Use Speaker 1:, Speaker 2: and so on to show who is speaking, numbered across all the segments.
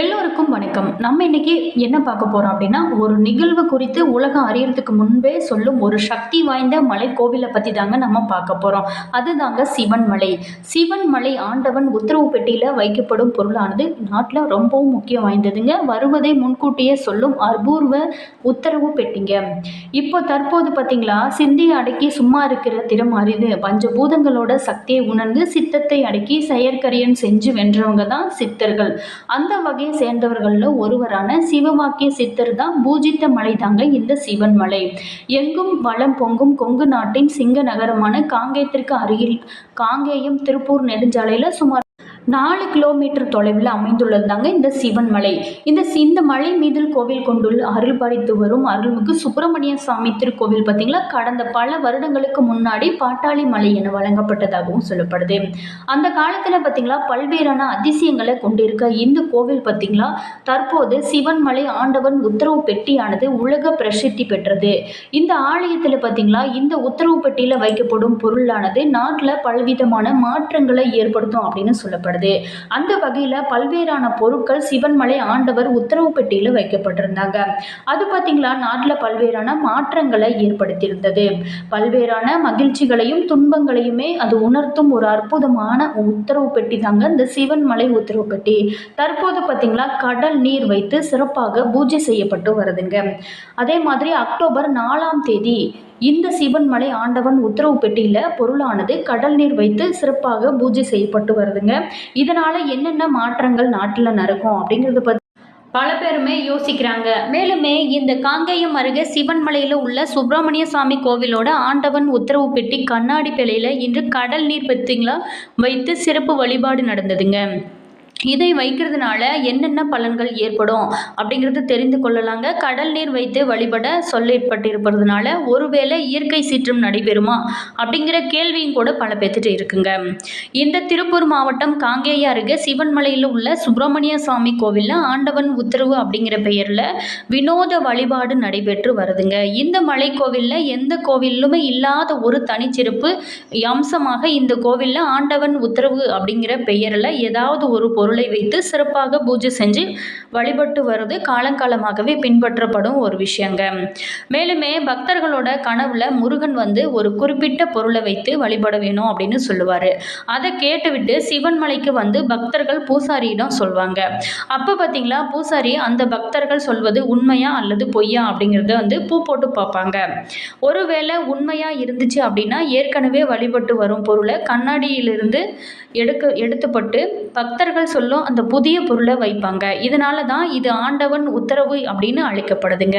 Speaker 1: எல்லோருக்கும் வணக்கம். நம்ம இன்னைக்கு என்ன பார்க்க போறோம் அப்படின்னா ஒரு நிகழ்வு குறித்து உலகம் அறியறதுக்கு முன்பே சொல்லும் ஒரு சக்தி வாய்ந்த மலை கோவிலை பத்தி தாங்க நம்ம பார்க்க போறோம். அதுதாங்க சிவன் மலை. சிவன் மலை ஆண்டவன் உத்தரவு பெட்டியில வைக்கப்படும் பொருளானது நாட்டில் ரொம்பவும் முக்கியம் வாய்ந்ததுங்க. வருவதை முன்கூட்டியே சொல்லும் அபூர்வ உத்தரவு பெட்டிங்க. இப்போ தற்போது பார்த்தீங்களா சிந்தியை அடக்கி சும்மா இருக்கிற திறம் அரிது. பஞ்சபூதங்களோட சக்தியை உணர்ந்து சித்தத்தை அடக்கி செயற்கரியன் செஞ்சு வென்றவங்க தான் சித்தர்கள். அந்த வகை வகையை சேர்ந்தவர்களில் ஒருவரான சிவவாக்கிய சித்தர் தான் பூஜித்த மலை தாங்க இந்த சிவன் மலை. எங்கும் வளம் பொங்கும் கொங்கு நாட்டின் சிங்க நகரமான காங்கேயத்திற்கு அருகில் காங்கேயம் திருப்பூர் நெடுஞ்சாலையில் சுமார் நாலு கிலோமீட்டர் தொலைவில் அமைந்துள்ளது தாங்க இந்த சிவன் மலை. இந்த சி- இந்த மலை மீதில் கோவில் கொண்டுள்ள அருள் பாலித்து வரும் அருள்மிகு சுப்பிரமணிய சுவாமி திருக்கோவில் பார்த்தீங்களா? கடந்த பல வருடங்களுக்கு முன்னாடி பாட்டாளி மலை என வழங்கப்பட்டதாகவும் சொல்லப்படுது. அந்த காலத்தில் பார்த்தீங்களா பல்வேறான அதிசயங்களை கொண்டிருக்க இந்த கோவில் பார்த்தீங்களா தற்போது சிவன் மலை ஆண்டவன் உத்தரவு பெட்டியானது உலக பிரசித்தி பெற்றது. இந்த ஆலயத்தில் பார்த்தீங்களா இந்த உத்தரவு பெட்டியில் வைக்கப்படும் பொருளானது நாட்டில் பலவிதமான மாற்றங்களை ஏற்படுத்தும் அப்படின்னு சொல்லப்படுது. அந்த வகையில் பல்வேறான பொருட்கள் சிவன்மலை ஆண்டவர் உத்தரவு பெட்டியில் வைக்கப்பட்டிருந்தாங்க. அது பார்த்தீங்களா நாட்டில் பல்வேறான மாற்றங்களை ஏற்படுத்தியிருந்தது. பல்வேறான மகிழ்ச்சிகளையும் துன்பங்களையுமே அது உணர்த்தும் ஒரு அற்புதமான உத்தரவு பெட்டி தாங்க இந்த சிவன்மலை உத்தரவு பெட்டி. தற்போது பார்த்தீங்களா கடல் நீர் வைத்து சிறப்பாக பூஜை செய்யப்பட்டு வருதுங்க. அதே மாதிரி அக்டோபர் நாலாம் தேதி இந்த சிவன்மலை ஆண்டவன் உத்தரவு பெட்டியில் பொருளானது கடல் நீர் வைத்து சிறப்பாக பூஜை செய்யப்பட்டு வருதுங்க. இதனால் என்னென்ன மாற்றங்கள் நாட்டில் நடக்கும் அப்படிங்கிறது பற்றி பல பேருமே யோசிக்கிறாங்க. மேலுமே இந்த காங்கேயம் அருகே சிவன்மலையில் உள்ள சுப்பிரமணிய சாமி கோவிலோட ஆண்டவன் உத்தரவு பெட்டி கண்ணாடி பிழையில் இன்று கடல் நீர் பத்திங்களா வைத்து சிறப்பு வழிபாடு நடந்ததுங்க. இதை வைக்கிறதுனால என்னென்ன பலன்கள் ஏற்படும் அப்படிங்கிறது தெரிந்து கொள்ளலாங்க. கடல் நீர் வைத்து வழிபட சொல்லப்பட்டிருப்பதுனால ஒருவேளை இயற்கை சீற்றம் நடைபெறுமா அப்படிங்கிற கேள்வியும் கூட பல பேர்த்திட்டு இருக்குங்க. இந்த திருப்பூர் மாவட்டம் காங்கேய அருகே சிவன்மலையில் உள்ள சுப்பிரமணிய சுவாமி கோவிலில் ஆண்டவன் உத்தரவு அப்படிங்கிற பெயரில் வினோத வழிபாடு நடைபெற்று வருதுங்க. இந்த மலை கோவிலில் எந்த கோவிலுமே இல்லாத ஒரு தனிச்சிறப்பு அம்சமாக இந்த கோவிலில் ஆண்டவன் உத்தரவு அப்படிங்கிற பெயரில் ஏதாவது ஒரு பொருள் வைத்து சிறப்பாக பூஜை செஞ்சு வழிபட்டு வர்றது காலங்காலமாகவே பின்பற்றப்படும் ஒரு விஷயங்க. மேலுமே பக்தர்களோட கனவுல முருகன் வந்து ஒரு குறிப்பிட்ட பொருளை வைத்து வழிபட வேணும் அப்படின்னு சொல்லுவார். அதை கேட்டுவிட்டு சிவன்மலைக்கு வந்து பக்தர்கள் பூசாரியிடம் சொல்வாங்க. அப்போ பார்த்தீங்களா பூசாரி அந்த பக்தர்கள் சொல்வது உண்மையா அல்லது பொய்யா அப்படிங்கிறத வந்து பூ போட்டு பார்ப்பாங்க. ஒருவேளை உண்மையாக இருந்துச்சு அப்படின்னா ஏற்கனவே வழிபட்டு வரும் பொருளை கண்ணாடியிலிருந்து எடுக்க எடுத்துப்பட்டு பக்தர்கள் சொல்லும் அந்த புதிய பொருளை வைப்பாங்க. இதனால தான் இது ஆண்டவன் உத்தரவு அப்படின்னு அழைக்கப்படுதுங்க.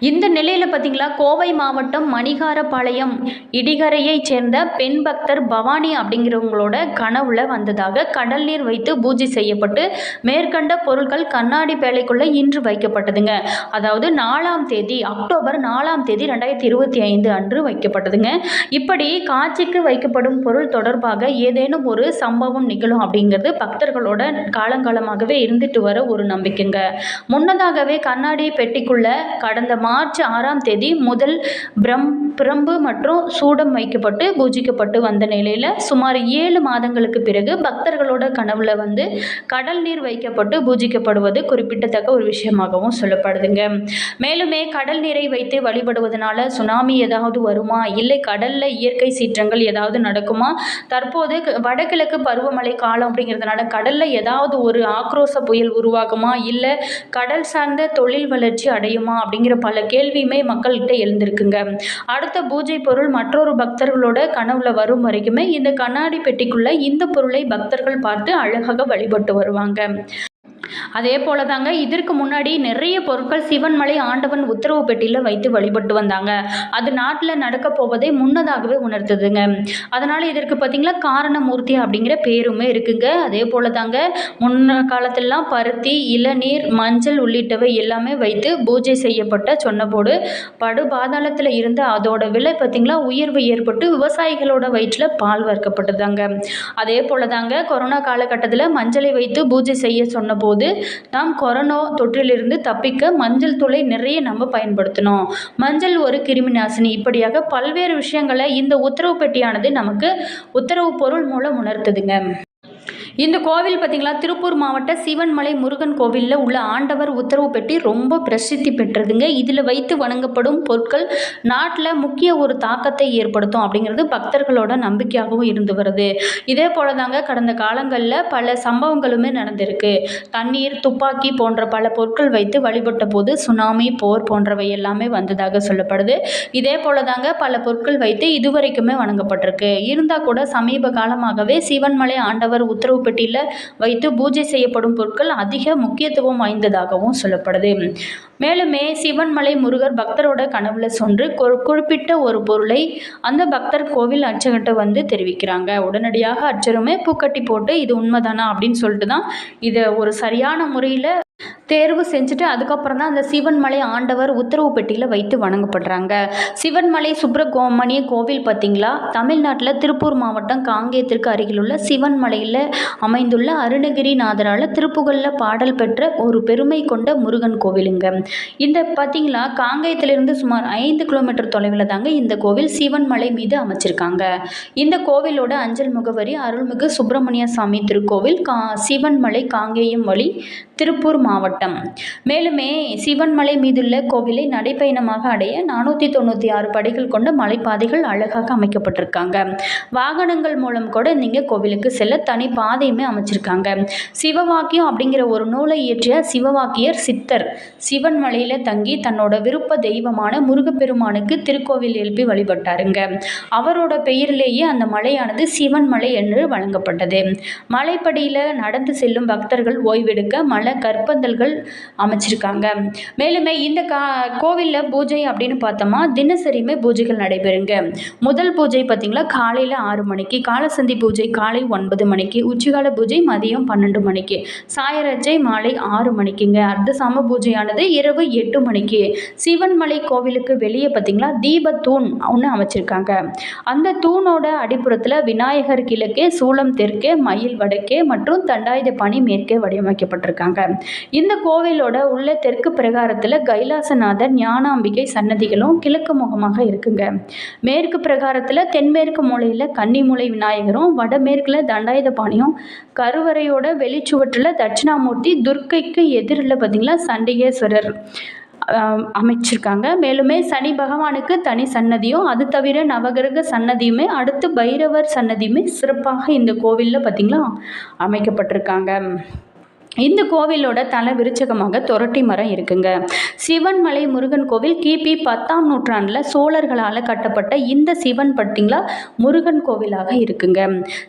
Speaker 1: இந்த நிலையில் பார்த்தீங்களா கோவை மாவட்டம் மணிகாரபாளையம் இடிகரையைச் சேர்ந்த பெண் பக்தர் பவானி அப்படிங்கிறவங்களோட கனவுல வந்ததாக கடல் நீர் வைத்து பூஜை செய்யப்பட்டு மேற்கண்ட பொருட்கள் கண்ணாடி பேழைக்குள்ள இன்று வைக்கப்பட்டதுங்க. அதாவது நாலாம் தேதி அக்டோபர் நாலாம் தேதி ரெண்டாயிரத்தி இருபத்தி ஐந்து அன்று வைக்கப்பட்டதுங்க. இப்படி காட்சிக்கு வைக்கப்படும் பொருள் தொடர்பாக ஏதேனும் ஒரு சம்பவம் நிகழும் அப்படிங்கிறது பக்தர்களோட காலங்காலமாகவே இருந்துட்டு வர ஒரு நம்பிக்கைங்க. முன்னதாகவே கண்ணாடி பெட்டிக்குள்ள கடந்த மார்ச் ஆறாம் தேதி முதல் பிரம் பிரம்பு மற்றும் சூடம் வைக்கப்பட்டு பூஜிக்கப்பட்டு வந்த நிலையில் சுமார் ஏழு மாதங்களுக்கு பிறகு பக்தர்களோட கனவுல வந்து கடல் நீர் வைக்கப்பட்டு பூஜிக்கப்படுவது குறிப்பிடத்தக்க ஒரு விஷயமாகவும் சொல்லப்படுதுங்க. மேலுமே கடல் நீரை வைத்து வழிபடுவதனால சுனாமி ஏதாவது வருமா? இல்லை கடல்ல இயற்கை சீற்றங்கள் ஏதாவது நடக்குமா? தற்போது வடகிழக்கு பருவமழை காலம் அப்படிங்கிறதுனால கடல்ல ஏதாவது ஒரு ஆக்ரோஷ புயல் உருவாகுமா? இல்லை கடல் சார்ந்த தொழில் வளர்ச்சி அடையுமா? அப்படிங்கிற பல கேள்வியுமே மக்கள்கிட்ட எழுந்திருக்குங்க. அடுத்த பூஜை பொருள் மற்றொரு பக்தர்களோட கனவுல வரும் வரைக்குமே இந்த கண்ணாடி பெட்டிக்குள்ள இந்த பொருளை பக்தர்கள் பார்த்து அழகாக வழிபட்டு வருவாங்க. அதே போல தாங்க இதற்கு முன்னாடி நிறைய பொருட்கள் சிவன்மலை ஆண்டவன் உத்தரவு பெட்டியில் வைத்து வழிபட்டு வந்தாங்க. அது நாட்டில் நடக்க போவதை முன்னதாகவே உணர்த்துதுங்க அதனால் இதற்கு பார்த்திங்களா காரணமூர்த்தி அப்படிங்கிற பேருமே இருக்குங்க. அதே போல தாங்க முன்ன காலத்திலலாம் பருத்தி இளநீர் மஞ்சள் உள்ளிட்டவை எல்லாமே வைத்து பூஜை செய்யப்பட்ட சொன்னபோடு படு பாதாளத்தில் இருந்த அதோட விலை பார்த்திங்களா உயர்வு ஏற்பட்டு விவசாயிகளோட வயிற்றில் பால் வறுக்கப்பட்டதாங்க அதே போல தாங்க கொரோனா காலகட்டத்தில் மஞ்சளை வைத்து பூஜை செய்ய சொன்னபோது நாம் கொரோனா தொற்றிலிருந்து தப்பிக்க மஞ்சள் தூளை நிறைய நம்ம பயன்படுத்தணும். மஞ்சள் ஒரு கிருமி நாசினி. இப்படியாக பல்வேறு விஷயங்களை இந்த உத்தரவு பெட்டியானது நமக்கு உத்தரவு பொருள் மூலம் உணர்த்துதுங்க. இந்த கோவில் பார்த்திங்களா? திருப்பூர் மாவட்ட சிவன்மலை முருகன் கோவிலில் உள்ள ஆண்டவர் உத்தரவு பெட்டி ரொம்ப பிரசித்தி பெற்றதுங்க. இதில் வைத்து வணங்கப்படும் பொருட்கள் நாட்டில் முக்கிய ஒரு தாக்கத்தை ஏற்படுத்தும் அப்படிங்கிறது பக்தர்களோட நம்பிக்கையாகவும் இருந்து வருது. இதே போல தாங்க கடந்த காலங்களில் பல சம்பவங்களுமே நடந்திருக்கு. தண்ணீர் துப்பாக்கி போன்ற பல பொருட்கள் வைத்து வழிபட்ட போது சுனாமி போர் போன்றவை எல்லாமே வந்ததாக சொல்லப்படுது. இதே போல தாங்க பல பொருட்கள் வைத்து இதுவரைக்குமே வணங்கப்பட்டிருக்கு. இருந்தால் கூட சமீப காலமாகவே சிவன்மலை ஆண்டவர் உத்தரவு பெட்டியில் வைத்து பூஜை செய்யப்படும் பொருட்கள் அதிக முக்கியத்துவம் வாய்ந்ததாகவும் சொல்லப்படுது. மேலுமே சிவன்மலை முருகர் பக்தரோட கனவுல சென்று குறிப்பிட்ட ஒரு பொருளை அந்த பக்தர் கோவில் அர்ச்சகர்கிட்ட வந்து தெரிவிக்கிறாங்க. உடனடியாக அர்ச்சருமே பூக்கட்டி போட்டு இது உண்மைதானா? அப்படின்னு சொல்லிட்டு தான் இதை ஒரு சரியான முறையில் தேர்வு செஞ்சுட்டு அதுக்கப்புறம் தான் அந்த சிவன்மலை ஆண்டவர் உத்தரவு பெட்டியில் வைத்து வணங்கப்படுறாங்க. சிவன்மலை சுப்பிரகோமணிய கோவில் பார்த்திங்களா? தமிழ்நாட்டில் திருப்பூர் மாவட்டம் காங்கேயத்திற்கு அருகிலுள்ள சிவன்மலையில் அமைந்துள்ள அருணகிரிநாதரால் திருப்புகழில் பாடல் பெற்ற ஒரு பெருமை கொண்ட முருகன் கோவிலுங்க. இந்த பார்த்திங்களா? காங்கேயத்திலிருந்து சுமார் ஐந்து கிலோமீட்டர் தொலைவில் தாங்க இந்த கோவில் சிவன்மலை மீது அமைச்சிருக்காங்க. இந்த கோவிலோட அஞ்சல் முகவரி அருள்மிகு சுப்பிரமணிய சாமி திருக்கோவில் கா சிவன்மலை காங்கேயம் வழி திருப்பூர் மாவட்டம். மேலுமே சிவன்மலை மீதுள்ள கோவிலை நடைப்பயணமாக அடைய நானூற்றி தொண்ணூற்றி ஆறு படிகள் கொண்ட மலைப்பாதைகள் அழகாக அமைக்கப்பட்டிருக்காங்க. வாகனங்கள் மூலம் கூட நீங்கள் கோவிலுக்கு செல்ல தனி பாதையுமே அமைச்சிருக்காங்க. சிவவாக்கியம் அப்படிங்கிற ஒரு நூலை இயற்றிய சிவவாக்கியர் சித்தர் சிவன்மலையில் தங்கி தன்னோட விருப்ப தெய்வமான முருகப்பெருமானுக்கு திருக்கோவில் எழுப்பி வழிபட்டாருங்க. அவரோட பெயரிலேயே அந்த மலையானது சிவன்மலை என்று வழங்கப்பட்டது. மலைப்படியில் நடந்து செல்லும் பக்தர்கள் ஓய்வெடுக்க மலை கற்பந்தல்கள் அமைச்சிருக்காங்க. மேலுமே இந்த கா கோவிலில் பூஜை அப்படின்னு பார்த்தோமா தினசரியுமே பூஜைகள் நடைபெறுங்க. முதல் பூஜை பார்த்திங்களா காலையில் ஆறு மணிக்கு காலசந்தி பூஜை காலை ஒன்பது மணிக்கு உச்சிகால பூஜை மதியம் பன்னெண்டு மணிக்கு சாயரஜை மாலை ஆறு மணிக்குங்க. அர்த்த சம பூஜையானது இரவு எட்டு மணிக்கு. சிவன்மலை கோவிலுக்கு வெளியே பார்த்திங்களா தீபத்தூண் ஒன்று அமைச்சிருக்காங்க. அந்த தூணோட அடிப்புறத்தில் விநாயகர் கிழக்கே சூளம் தெற்கே மயில் வடக்கே மற்றும் தண்டாயுத பணி மேற்கே வடிவமைக்கப்பட்டிருக்காங்க. இந்த கோவிலோட உள்ள தெற்கு பிரகாரத்தில் கைலாசநாதர் ஞானாம்பிகை சன்னதிகளும் கிழக்கு முகமாக இருக்குங்க. மேற்கு பிரகாரத்தில் தென்மேற்கு மூலையில் கன்னிமூலை விநாயகரும் வடமேற்கில் தண்டாயுதபாணியும் கருவறையோட வெளிச்சுவற்றில் தட்சிணாமூர்த்தி துர்க்கைக்கு எதிரில் பார்த்திங்களா சண்டிகேஸ்வரர் அமைச்சிருக்காங்க. மேலுமே சனி பகவானுக்கு தனி சன்னதியும் அது தவிர நவகிரக சன்னதியுமே அடுத்து பைரவர் சன்னதியுமே சிறப்பாக இந்த கோவிலில் பார்த்திங்களா அமைக்கப்பட்டிருக்காங்க. இந்த கோவிலோட தல விருச்சகமாக தொரட்டி மரம் இருக்குங்க. சிவன்மலை முருகன் கோவில் கிபி பத்தாம் நூற்றாண்டில் சோழர்களால் கட்டப்பட்ட இந்த சிவன் பார்த்தீங்களா முருகன் கோவிலாக இருக்குங்க.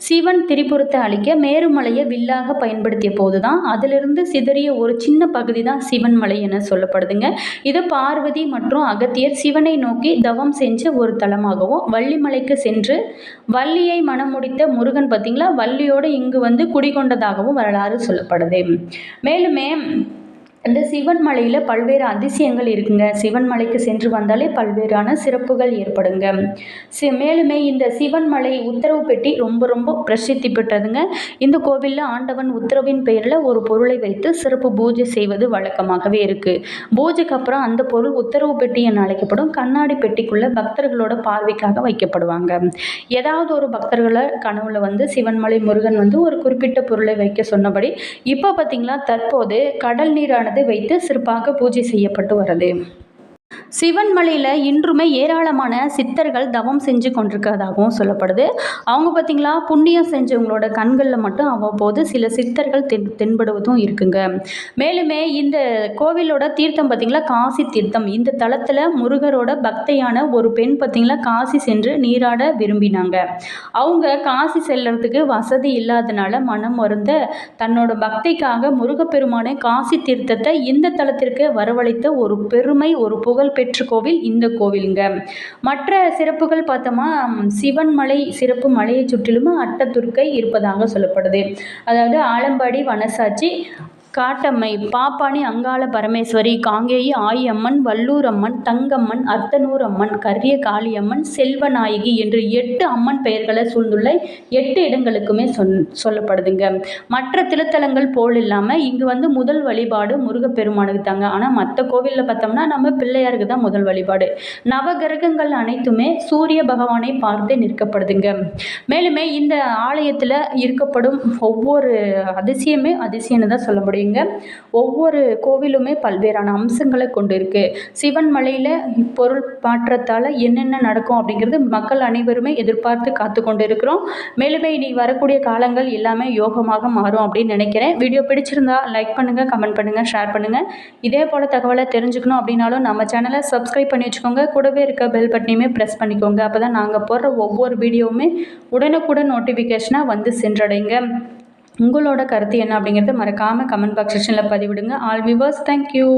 Speaker 1: சிவன் திரிபுரத்தை அழிக்க மேருமலையை வில்லாக பயன்படுத்திய போது தான் அதிலிருந்து சிதறிய ஒரு சின்ன பகுதி தான் சிவன்மலை என சொல்லப்படுதுங்க. இது பார்வதி மற்றும் அகத்தியர் சிவனை நோக்கி தவம் செஞ்ச ஒரு தலமாகவும் வள்ளிமலைக்கு சென்று வள்ளியை மனம் முடித்த முருகன் பார்த்தீங்களா வள்ளியோடு இங்கு வந்து குடிகொண்டதாகவும் வரலாறு சொல்லப்படுது. மேலுமே இந்த சிவன் மலையில் பல்வேறு அதிசயங்கள் இருக்குங்க. சிவன் மலைக்கு சென்று வந்தாலே பல்வேறான சிறப்புகள் ஏற்படுங்க. சி மேலுமே இந்த சிவன் மலை உத்தரவு பெட்டி ரொம்ப ரொம்ப பிரசித்தி பெற்றதுங்க. இந்த கோவிலில் ஆண்டவன் உத்தரவின் பெயரில் ஒரு பொருளை வைத்து சிறப்பு பூஜை செய்வது வழக்கமாகவே இருக்குது பூஜைக்கு அப்புறம் அந்த பொருள் உத்தரவு பெட்டி என அழைக்கப்படும் கண்ணாடி பெட்டிக்குள்ளே பக்தர்களோட பார்வைக்காக வைக்கப்படுவாங்க. ஏதாவது ஒரு பக்தர்களை கனவுல வந்து சிவன்மலை முருகன் வந்து ஒரு குறிப்பிட்ட பொருளை வைக்க சொன்னபடி இப்போ பார்த்தீங்களா தற்போது கடல் நீரான நீரானது வைத்து சிறப்பாக பூஜை செய்யப்பட்டு வருது சிவன் மலையில் இன்றுமே ஏராளமான சித்தர்கள் தவம் செஞ்சு கொண்டிருக்கிறதாகவும் சொல்லப்படுது. அவங்க பார்த்திங்களா புண்ணியம் செஞ்சவங்களோட கண்களில் மட்டும் அவ்வப்போது சில சித்தர்கள் தென் தென்படுவதும் இருக்குங்க. மேலுமே இந்த கோவிலோட தீர்த்தம் பார்த்திங்களா காசி தீர்த்தம். இந்த தளத்தில் முருகரோட பக்தையான ஒரு பெண் பார்த்திங்களா காசி சென்று நீராட விரும்பினாங்க. அவங்க காசி செல்றதுக்கு வசதி இல்லாதனால மனம் வருந்த தன்னோட பக்திக்காக முருகப்பெருமானை காசி தீர்த்தத்தை இந்த தளத்திற்கு வரவழைத்த ஒரு பெருமை ஒரு புகழ் புகழ்பெற்ற கோவில் இந்த கோவிலுங்க. மற்ற சிறப்புகள் பார்த்தோமா சிவன்மலை சிவன் மலை சிறப்பு மலையை சுற்றிலும் அட்டத்துர்க்கை இருப்பதாக சொல்லப்படுது. அதாவது ஆலம்பாடி வனசாட்சி காட்டம்மை பாப்பாணி அங்காள பரமேஸ்வரி காங்கேயி ஆயம்மன் வல்லூர் அம்மன் தங்கம்மன் அர்த்தனூரம்மன் கரிய காளியம்மன் செல்வநாயகி என்று எட்டு அம்மன் பெயர்களை சூழ்ந்துள்ள எட்டு இடங்களுக்குமே சொல் சொல்லப்படுதுங்க. மற்ற திருத்தலங்கள் போல் இல்லாமல் இங்கு வந்து முதல் வழிபாடு முருகப்பெருமானுக்கு தாங்க ஆனால் மற்ற கோவிலில் பார்த்தோம்னா நம்ம பிள்ளையாருக்கு தான் முதல் வழிபாடு. நவகிரகங்கள் அனைத்துமே சூரிய பகவானை பார்த்து நிற்கப்படுதுங்க. மேலுமே இந்த ஆலயத்தில் இருக்கப்படும் ஒவ்வொரு அதிசயமே அதிசயம்னு தான் சொல்ல முடியுங்க ஒவ்வொரு கோவிலுமே பல்வேறான அம்சங்களை கொண்டு இருக்கு சிவன் மலையில் பொருள் மாற்றத்தால் என்னென்ன நடக்கும் அப்படிங்கிறது மக்கள் அனைவருமே எதிர்பார்த்து காத்து கொண்டு இருக்கிறோம் மேலுமே இனி வரக்கூடிய காலங்கள் எல்லாமே யோகமாக மாறும் அப்படின்னு நினைக்கிறேன். வீடியோ பிடிச்சிருந்தா லைக் பண்ணுங்கள் கமெண்ட் பண்ணுங்கள் ஷேர் பண்ணுங்கள் இதே போல் தகவலை தெரிஞ்சுக்கணும் அப்படின்னாலும் நம்ம சேனலை சப்ஸ்கிரைப் பண்ணி வச்சுக்கோங்க. கூடவே இருக்க பெல் பட்டனையுமே ப்ரெஸ் பண்ணிக்கோங்க. அப்போ தான் நாங்கள் போடுற ஒவ்வொரு வீடியோவுமே உடனுக்குடன் நோட்டிஃபிகேஷனாக வந்து சென்றடைங்க. உங்களோட கருத்து என்ன அப்படிங்கிறத மறக்காமல் கமெண்ட் பாக்ஸ் செக்ஷனில் பதிவிடுங்க. All viewers thank you